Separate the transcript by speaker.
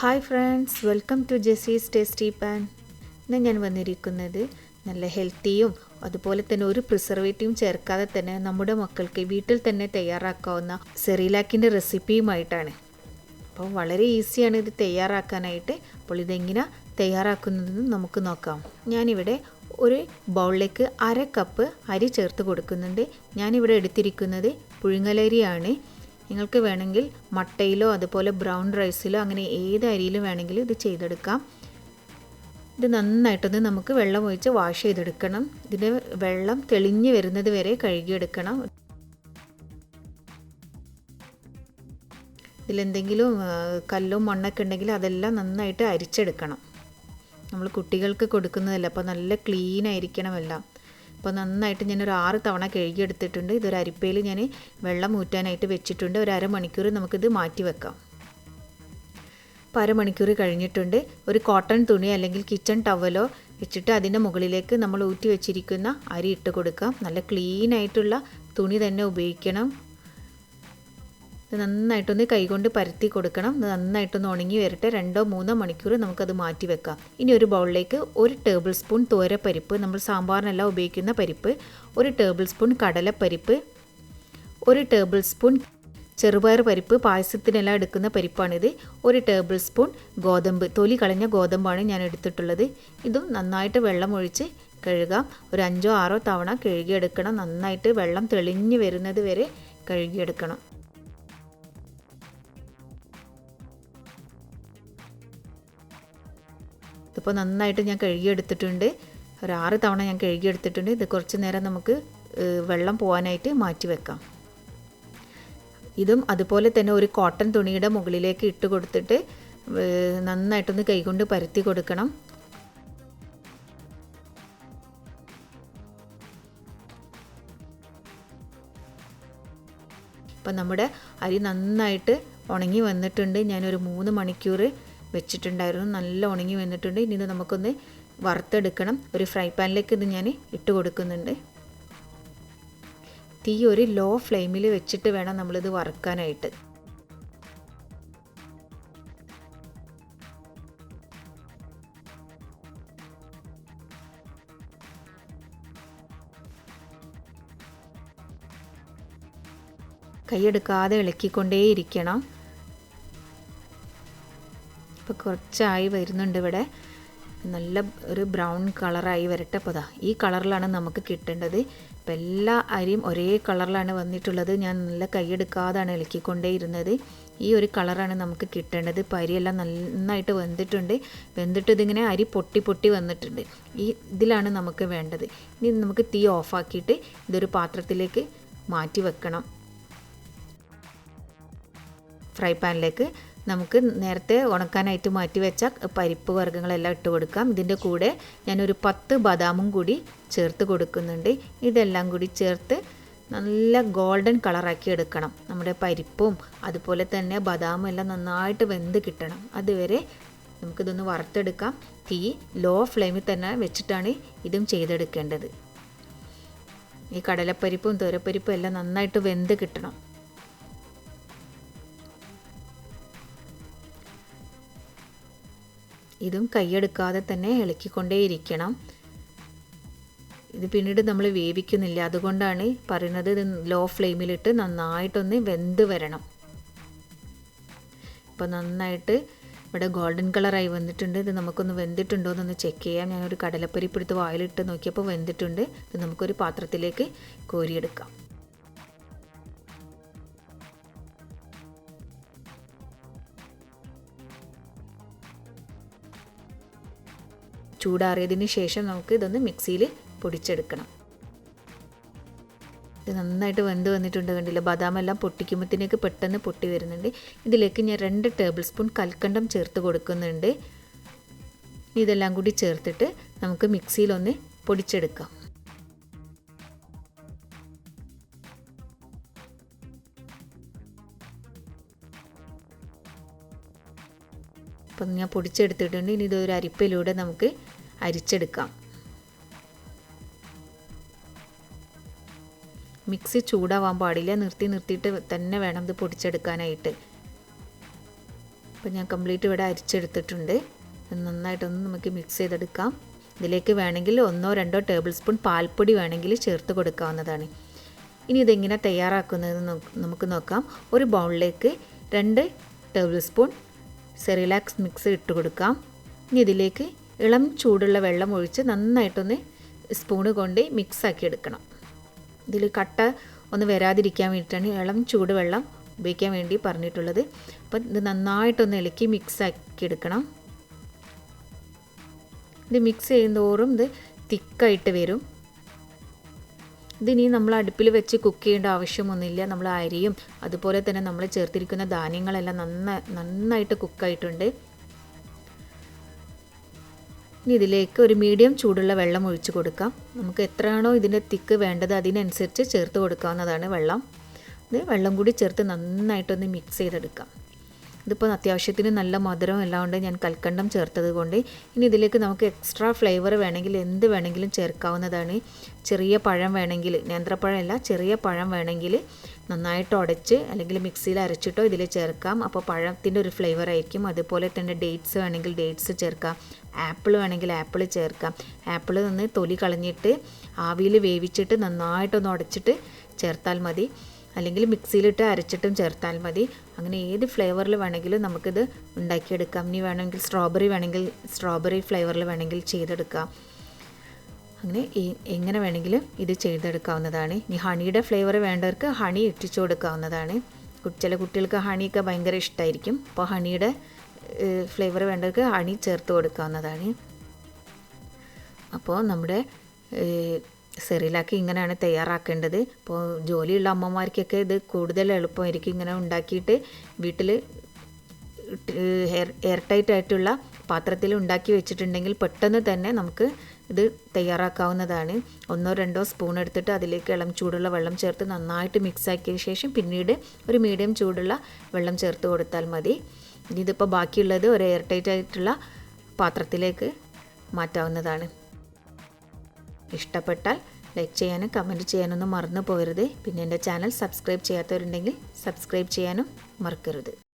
Speaker 1: Hi friends welcome to Jessy's tasty pan. ഇന്ന് ഞാൻ വന്നിരിക്കുന്നത് നല്ല ഹെൽത്തിയും അതുപോലെ തന്നെ ഒരു പ്രിസർവേറ്റീവും ചേർക്കാതെ തന്നെ നമ്മുടെ മക്കൾക്ക് വീട്ടിൽ തന്നെ തയ്യാറാക്കാവുന്ന സെറിലാക്കിന്റെ റെസിപ്പിയുമായിട്ടാണ്. അപ്പോൾ വളരെ ഈസിയാണ് ഇത് തയ്യാറാക്കാനായിട്ട്. അപ്പോൾ ഇതെങ്ങനെ തയ്യാറാക്കുന്നതെന്ന് നമുക്ക് നോക്കാം. ഞാനിവിടെ ഒരു ബൗളിലേക്ക് അര കപ്പ് അരി ചേർത്ത് കൊടുക്കുന്നുണ്ട്. ഞാനിവിടെ എടുത്തിരിക്കുന്നത് പുഴുങ്ങലരിയാണ്. നിങ്ങൾക്ക് വേണമെങ്കിൽ മട്ടയിലോ അതുപോലെ ബ്രൗൺ റൈസിലോ അങ്ങനെ ഏത് അരിയിലും വേണമെങ്കിലും ഇത് ചെയ്തെടുക്കാം. ഇത് നന്നായിട്ടൊന്ന് നമുക്ക് വെള്ളം ഒഴിച്ച് വാഷ് ചെയ്തെടുക്കണം. ഇതിന് വെള്ളം തെളിഞ്ഞ് വരുന്നത് വരെ കഴുകിയെടുക്കണം. ഇതിലെന്തെങ്കിലും കല്ലും മണ്ണൊക്കെ ഉണ്ടെങ്കിൽ അതെല്ലാം നന്നായിട്ട് അരിച്ചെടുക്കണം. നമ്മൾ കുട്ടികൾക്ക് കൊടുക്കുന്നതല്ല അപ്പോൾ നല്ല ക്ലീൻ ആയിരിക്കണം എല്ലാം. അപ്പോൾ നന്നായിട്ട് ഞാൻ ഒരു ആറ് തവണ കഴുകിയെടുത്തിട്ടുണ്ട് ഇതൊരു അരിപ്പയിൽ ഞാൻ വെള്ളം ഊറ്റാനായിട്ട് വെച്ചിട്ടുണ്ട്. ഒരു അരമണിക്കൂർ നമുക്കിത് മാറ്റി വെക്കാം. അപ്പോൾ അരമണിക്കൂർ കഴിഞ്ഞിട്ടുണ്ട്. ഒരു കോട്ടൺ തുണി അല്ലെങ്കിൽ കിച്ചൺ ടവലോ വെച്ചിട്ട് അതിന്റെ മുകളിലേക്ക് നമ്മൾ ഊറ്റി വെച്ചിരിക്കുന്ന അരി ഇട്ട് കൊടുക്കാം. നല്ല ക്ലീൻ ആയിട്ടുള്ള തുണി തന്നെ ഉപയോഗിക്കണം. ഇത് നന്നായിട്ടൊന്ന് കൈകൊണ്ട് പരത്തി കൊടുക്കണം. ഇത് നന്നായിട്ടൊന്ന് ഉണങ്ങി വരട്ടെ. രണ്ടോ മൂന്നോ മണിക്കൂർ നമുക്കത് മാറ്റി വെക്കാം. ഇനി ഒരു ബൗളിലേക്ക് ഒരു ടേബിൾ സ്പൂൺ തോരപ്പരിപ്പ്. നമ്മൾ സാമ്പാറിനെല്ലാം ഉപയോഗിക്കുന്ന പരിപ്പ്. ഒരു ടേബിൾ സ്പൂൺ കടലപ്പരിപ്പ്. ഒരു ടേബിൾ സ്പൂൺ ചെറുപയർ പരിപ്പ്. പായസത്തിനെല്ലാം എടുക്കുന്ന പരിപ്പാണിത്. ഒരു ടേബിൾ സ്പൂൺ ഗോതമ്പ്. തൊലി കളഞ്ഞ ഗോതമ്പാണ് ഞാൻ എടുത്തിട്ടുള്ളത്. ഇതും നന്നായിട്ട് വെള്ളം ഒഴിച്ച് കഴുകാം. ഒരു അഞ്ചോ ആറോ തവണ കഴുകിയെടുക്കണം. നന്നായിട്ട് വെള്ളം തെളിഞ്ഞു വരുന്നത് വരെ കഴുകിയെടുക്കണം. ഇതിപ്പോൾ നന്നായിട്ട് ഞാൻ കഴുകിയെടുത്തിട്ടുണ്ട്. ഒരു ആറ് തവണ ഞാൻ കഴുകിയെടുത്തിട്ടുണ്ട്. ഇത് കുറച്ച് നേരം നമുക്ക് വെള്ളം പോകാനായിട്ട് മാറ്റി വെക്കാം. ഇതും അതുപോലെ തന്നെ ഒരു കോട്ടൺ തുണിയുടെ മുകളിലേക്ക് ഇട്ട് കൊടുത്തിട്ട് നന്നായിട്ടൊന്ന് കൈകൊണ്ട് പരത്തി കൊടുക്കണം. ഇപ്പം നമ്മുടെ അരി നന്നായിട്ട് ഉണങ്ങി വന്നിട്ടുണ്ട്. ഞാനൊരു മൂന്ന് മണിക്കൂർ വെച്ചിട്ടുണ്ടായിരുന്നു. നല്ല ഉണങ്ങി വന്നിട്ടുണ്ട്. ഇനി ഇത് നമുക്കൊന്ന് വറുത്തെടുക്കണം. ഒരു ഫ്രൈ പാനിലേക്ക് ഇത് ഞാൻ ഇട്ട് കൊടുക്കുന്നുണ്ട്. തീ ഒരു ലോ ഫ്ലെയിമിൽ വെച്ചിട്ട് വേണം നമ്മളിത് വറുക്കാനായിട്ട്. കൈയെടുക്കാതെ ഇളക്കിക്കൊണ്ടേയിരിക്കണം. ഇപ്പോൾ കുറച്ചായി വരുന്നുണ്ട് ഇവിടെ. നല്ല ഒരു ബ്രൗൺ കളറായി വരട്ടെ അപ്പോൾ അതാ ഈ കളറിലാണ് നമുക്ക് കിട്ടേണ്ടത്. ഇപ്പം എല്ലാ അരിയും ഒരേ കളറിലാണ് വന്നിട്ടുള്ളത്. ഞാൻ നല്ല കൈയെടുക്കാതാണ് ഇളക്കിക്കൊണ്ടേ ഇരുന്നത് ഈ ഒരു കളറാണ് നമുക്ക് കിട്ടേണ്ടത്. ഇപ്പോൾ അരിയെല്ലാം നന്നായിട്ട് വെന്തിട്ടുണ്ട്. വെന്തിട്ട് ഇതിങ്ങനെ അരി പൊട്ടി പൊട്ടി വന്നിട്ടുണ്ട്. ഈ ഇതിലാണ് നമുക്ക് വേണ്ടത്. ഇനി നമുക്ക് തീ ഓഫാക്കിയിട്ട് ഇതൊരു പാത്രത്തിലേക്ക് മാറ്റി വെക്കണം. ഫ്രൈ പാനിലേക്ക് നമുക്ക് നേരത്തെ ഉണക്കാനായിട്ട് മാറ്റി വെച്ച പരിപ്പ് വർഗങ്ങളെല്ലാം ഇട്ട് കൊടുക്കാം. ഇതിന്റെ കൂടെ ഞാനൊരു പത്ത് ബദാമും കൂടി ചേർത്ത് കൊടുക്കുന്നുണ്ട്. ഇതെല്ലാം കൂടി ചേർത്ത് നല്ല ഗോൾഡൻ കളറാക്കി എടുക്കണം. നമ്മുടെ പരിപ്പും അതുപോലെ തന്നെ ബദാമും എല്ലാം നന്നായിട്ട് വെന്ത് കിട്ടണം. അതുവരെ നമുക്കിതൊന്ന് വറുത്തെടുക്കാം. തീ ലോ ഫ്ലെയിമിൽ തന്നെ വെച്ചിട്ടാണ് ഇതും ചെയ്തെടുക്കേണ്ടത്. ഈ കടലപ്പരിപ്പും തുരപ്പരിപ്പും എല്ലാം നന്നായിട്ട് വെന്ത് കിട്ടണം. ഇതും കൈയെടുക്കാതെ തന്നെ ഇളക്കിക്കൊണ്ടേയിരിക്കണം. ഇത് പിന്നീട് നമ്മൾ വേവിക്കുന്നില്ല. അതുകൊണ്ടാണ് പറയുന്നത് ഇത് ലോ ഫ്ലെയിമിലിട്ട് നന്നായിട്ടൊന്ന് വെന്ത് വരണം. ഇപ്പോൾ നന്നായിട്ട് ഇവിടെ ഗോൾഡൻ കളറായി വന്നിട്ടുണ്ട്. ഇത് നമുക്കൊന്ന് വെന്തിട്ടുണ്ടോ എന്നൊന്ന് ചെക്ക് ചെയ്യാം. ഞാനൊരു കടലപ്പരിപ്പ് എടുത്ത് വായിലിട്ട് നോക്കിയപ്പോൾ വെന്തിട്ടുണ്ട്. ഇത് നമുക്കൊരു പാത്രത്തിലേക്ക് കോരിയെടുക്കാം. ചൂടാറിയതിന് ശേഷം നമുക്ക് ഇതൊന്ന് മിക്സിയിൽ പൊടിച്ചെടുക്കണം. ഇത് നന്നായിട്ട് വെന്ത് വന്നിട്ടുണ്ട് കണ്ടില്ല? ബദാമെല്ലാം പൊട്ടിക്കുമ്പോഴത്തേക്ക് പെട്ടെന്ന് പൊട്ടി വരുന്നുണ്ട്. ഇതിലേക്ക് ഞാൻ രണ്ട് ടേബിൾ സ്പൂൺ കൽക്കണ്ടം ചേർത്ത് കൊടുക്കുന്നുണ്ട്. ഇതെല്ലാം കൂടി ചേർത്തിട്ട് നമുക്ക് മിക്സിയിലൊന്ന് പൊടിച്ചെടുക്കാം. അപ്പം ഞാൻ പൊടിച്ചെടുത്തിട്ടുണ്ട്. ഇനി ഇതൊരു അരിപ്പയിലൂടെ നമുക്ക് അരിച്ചെടുക്കാം. മിക്സി ചൂടാവാൻ പാടില്ല. നിർത്തി നിർത്തിയിട്ട് തന്നെ വേണം ഇത് പൊടിച്ചെടുക്കാനായിട്ട്. അപ്പോൾ ഞാൻ കംപ്ലീറ്റ് ഇവിടെ അരിച്ചെടുത്തിട്ടുണ്ട്. നന്നായിട്ടൊന്ന് നമുക്ക് മിക്സ് ചെയ്തെടുക്കാം. ഇതിലേക്ക് വേണമെങ്കിൽ ഒന്നോ രണ്ടോ ടേബിൾ സ്പൂൺ പാൽപ്പൊടി വേണമെങ്കിൽ ചേർത്ത് കൊടുക്കാവുന്നതാണ്. ഇനി ഇതെങ്ങനെ തയ്യാറാക്കുന്നത് നമുക്ക് നോക്കാം. ഒരു ബൗളിലേക്ക് രണ്ട് ടേബിൾ സ്പൂൺ സെറിലാക്സ് മിക്സ് ഇട്ട് കൊടുക്കാം. ഇനി ഇതിലേക്ക് ഇളം ചൂടുള്ള വെള്ളം ഒഴിച്ച് നന്നായിട്ടൊന്ന് സ്പൂണ് കൊണ്ട് മിക്സാക്കി എടുക്കണം. ഇതിൽ കട്ട ഒന്ന് വരാതിരിക്കാൻ വേണ്ടിയിട്ടാണ് ഇളം ചൂട് വെള്ളം ഉപയോഗിക്കാൻ വേണ്ടി പറഞ്ഞിട്ടുള്ളത്. അപ്പം ഇത് നന്നായിട്ടൊന്ന് ഇളക്കി മിക്സാക്കി എടുക്കണം. ഇത് മിക്സ് ചെയ്യുന്തോറും ഇത് തിക്കായിട്ട് വരും. ഇതിനി നമ്മൾ അടുപ്പിൽ വെച്ച് കുക്ക് ചെയ്യേണ്ട ആവശ്യമൊന്നുമില്ല. നമ്മൾ അരിയും അതുപോലെ തന്നെ നമ്മൾ ചേർത്തിരിക്കുന്ന ധാന്യങ്ങളെല്ലാം നന്നായി നന്നായിട്ട് കുക്കായിട്ടുണ്ട് ഇനി ഇതിലേക്ക് ഒരു മീഡിയം ചൂടുള്ള വെള്ളം ഒഴിച്ചു കൊടുക്കാം. നമുക്ക് എത്രയാണോ ഇതിന്റെ തിക്ക് വേണ്ടത് അതിനനുസരിച്ച് ചേർത്ത് കൊടുക്കാവുന്നതാണ് വെള്ളം. വെള്ളം കൂടി ചേർത്ത് നന്നായിട്ടൊന്ന് മിക്സ് ചെയ്തെടുക്കാം. ഇതിപ്പോൾ അത്യാവശ്യത്തിന് നല്ല മധുരം എല്ലാം ഉണ്ട്. ഞാൻ കൽക്കണ്ടം ചേർത്തത് കൊണ്ട്. ഇനി ഇതിലേക്ക് നമുക്ക് എക്സ്ട്രാ ഫ്ലേവർ വേണമെങ്കിൽ എന്ത് വേണമെങ്കിലും ചേർക്കാവുന്നതാണ്. ചെറിയ പഴം വേണമെങ്കിൽ നേന്ത്രപ്പഴമല്ല ചെറിയ പഴം വേണമെങ്കിൽ നന്നായിട്ട് ഉടച്ച് അല്ലെങ്കിൽ മിക്സിയിൽ അരച്ചിട്ടോ ഇതിൽ ചേർക്കാം. അപ്പോൾ പഴത്തിന്റെ ഒരു ഫ്ലേവർ ആയിരിക്കും. അതുപോലെ തന്നെ ഡേറ്റ്സ് വേണമെങ്കിൽ ഡേറ്റ്സ് ചേർക്കാം. ആപ്പിൾ വേണമെങ്കിൽ ആപ്പിൾ ചേർക്കാം. ആപ്പിൾ നിന്ന് തൊലി കളഞ്ഞിട്ട് ആവിയിൽ വേവിച്ചിട്ട് നന്നായിട്ടൊന്ന് ഉടച്ചിട്ട് ചേർത്താൽ മതി. അല്ലെങ്കിൽ മിക്സിയിലിട്ട് അരച്ചിട്ടും ചേർത്താൽ മതി. അങ്ങനെ ഏത് ഫ്ലേവറിൽ വേണമെങ്കിലും നമുക്കിത് ഉണ്ടാക്കിയെടുക്കാം. ഇനി വേണമെങ്കിൽ സ്ട്രോബെറി വേണമെങ്കിൽ സ്ട്രോബെറി ഫ്ലേവറിൽ വേണമെങ്കിൽ ചെയ്തെടുക്കാം. അങ്ങനെ എങ്ങനെ വേണമെങ്കിലും ഇത് ചെയ്തെടുക്കാവുന്നതാണ്. ഇനി ഹണിയുടെ ഫ്ലേവർ വേണ്ടവർക്ക് ഹണി ഇട്ടിച്ചു കൊടുക്കാവുന്നതാണ്. ചില കുട്ടികൾക്ക് ഹണിയൊക്കെ ഭയങ്കര ഇഷ്ടമായിരിക്കും അപ്പോൾ ഹണിയുടെ ഫ്ലേവർ വേണ്ടവർക്ക് ഹണി ചേർത്ത് കൊടുക്കാവുന്നതാണ്. അപ്പോൾ നമ്മുടെ സെറിലാക്കി ഇങ്ങനെയാണ് തയ്യാറാക്കേണ്ടത്. ഇപ്പോൾ ജോലിയുള്ള അമ്മമാർക്കൊക്കെ ഇത് കൂടുതൽ എളുപ്പമായിരിക്കും ഇങ്ങനെ ഉണ്ടാക്കിയിട്ട് വീട്ടിൽ എയർ എയർ ടൈറ്റ് ആയിട്ടുള്ള പാത്രത്തിൽ ഉണ്ടാക്കി വെച്ചിട്ടുണ്ടെങ്കിൽ പെട്ടെന്ന് തന്നെ നമുക്ക് ഇത് തയ്യാറാക്കാവുന്നതാണ്. ഒന്നോ രണ്ടോ സ്പൂൺ എടുത്തിട്ട് അതിലേക്ക് ഇളം ചൂടുള്ള വെള്ളം ചേർത്ത് നന്നായിട്ട് മിക്സ് ആക്കിയ ശേഷം പിന്നീട് ഒരു മീഡിയം ചൂടുള്ള വെള്ളം ചേർത്ത് കൊടുത്താൽ മതി. ഇതിപ്പോൾ ബാക്കിയുള്ളത് ഒരു എയർ ടൈറ്റ് ആയിട്ടുള്ള പാത്രത്തിലേക്ക് മാറ്റാവുന്നതാണ്. ഇഷ്ടപ്പെട്ടാൽ ലൈക്ക് ചെയ്യാനും കമന്റ് ചെയ്യാനൊന്നും മറന്നു പോകരുത്. പിന്നെ എന്റെ ചാനൽ സബ്സ്ക്രൈബ് ചെയ്യാത്തവരുണ്ടെങ്കിൽ സബ്സ്ക്രൈബ് ചെയ്യാനും മറക്കരുത്.